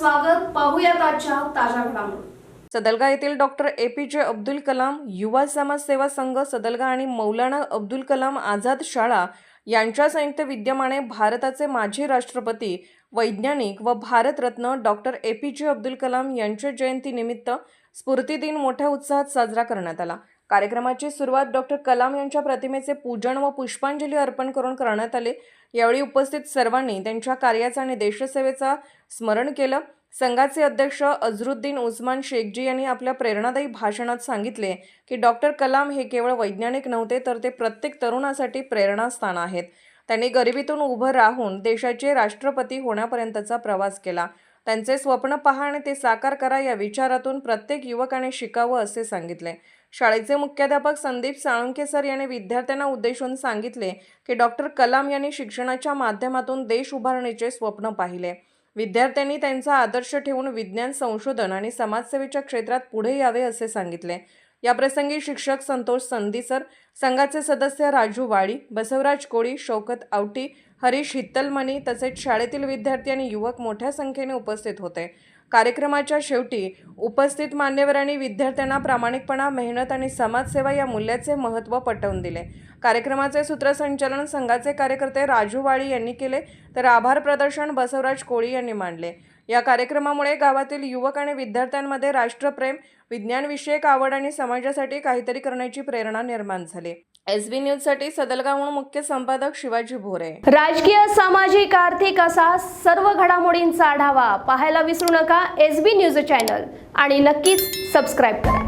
स्वागत. पाहूयात आजच्या ताज्या घडामोडी. सदलगा येथील डॉक्टर ए. पी. जे. अब्दुल कलाम युवा समाज सेवा संघ सदलगा आणि मौलाना अब्दुल कलाम आझाद शाळा यांच्या संयुक्त विद्यमाने भारताचे माजी राष्ट्रपती वैज्ञानिक व भारतरत्न डॉक्टर ए. पी. जे. अब्दुल कलाम यांच्या जयंतीनिमित्त स्फूर्ती दिन मोठ्या उत्साहात साजरा करण्यात आला. कार्यक्रमाची सुरुवात डॉक्टर कलाम यांच्या प्रतिमेचे पूजन व पुष्पांजली अर्पण करून करण्यात आले. यावेळी उपस्थित सर्वांनी त्यांच्या कार्याचा आणि देशसेवेचा स्मरण केलं. संघाचे अध्यक्ष अझरुद्दीन उस्मान शेखजी यांनी आपल्या प्रेरणादायी भाषणात सांगितले की डॉक्टर कलाम हे केवळ वैज्ञानिक नव्हते तर ते प्रत्येक तरुणासाठी प्रेरणास्थान आहेत. त्यांनी गरिबीतून उभं राहून देशाचे राष्ट्रपती होण्यापर्यंतचा प्रवास केला. त्यांचे स्वप्न पहा आणि ते साकार करा या विचारातून प्रत्येक युवकाने शिकावं असे सांगितले. शाळेचे मुख्याध्यापक संदीप साळुंके सर यांनी विद्यार्थ्यांना उद्देशून सांगितले की डॉक्टर कलाम यांनी शिक्षणाच्या माध्यमातून देश उभारणीचे स्वप्न पाहिले. विद्यार्थ्यांनी त्यांचा आदर्श ठेवून विज्ञान संशोधन आणि समाजसेवेच्या क्षेत्रात पुढे यावे असे सांगितले. याप्रसंगी शिक्षक संतोष संदीसर संघाचे सदस्य राजू वाळी बसवराज कोळी शौकत आवटी हरीश हित्तलमणी तसेच शाळेतील विद्यार्थी आणि युवक मोठ्या संख्येने उपस्थित होते. कार्यक्रमाच्या शेवटी उपस्थित मान्यवरांनी विद्यार्थ्यांना प्रामाणिकपणा मेहनत आणि समाजसेवा या मूल्याचे महत्त्व पटवून दिले. कार्यक्रमाचे सूत्रसंचालन संघाचे कार्यकर्ते राजू वाळी यांनी केले तर आभार प्रदर्शन बसवराज कोळी यांनी मांडले. या कार्यक्रमामुळे गावातील युवक आणि विद्यार्थ्यांमध्ये राष्ट्रप्रेम विज्ञानविषयक आवड आणि समाजासाठी काहीतरी करण्याची प्रेरणा निर्माण झाली. एस बी न्यूजसाठी सदलगावहून मुख्य संपादक शिवाजी भोरे. राजकीय सामाजिक आर्थिक असा सर्व घडामोडींचा आढावा पाहायला विसरू नका एस बी न्यूज चॅनल. आणि नक्कीच सबस्क्राईब करा.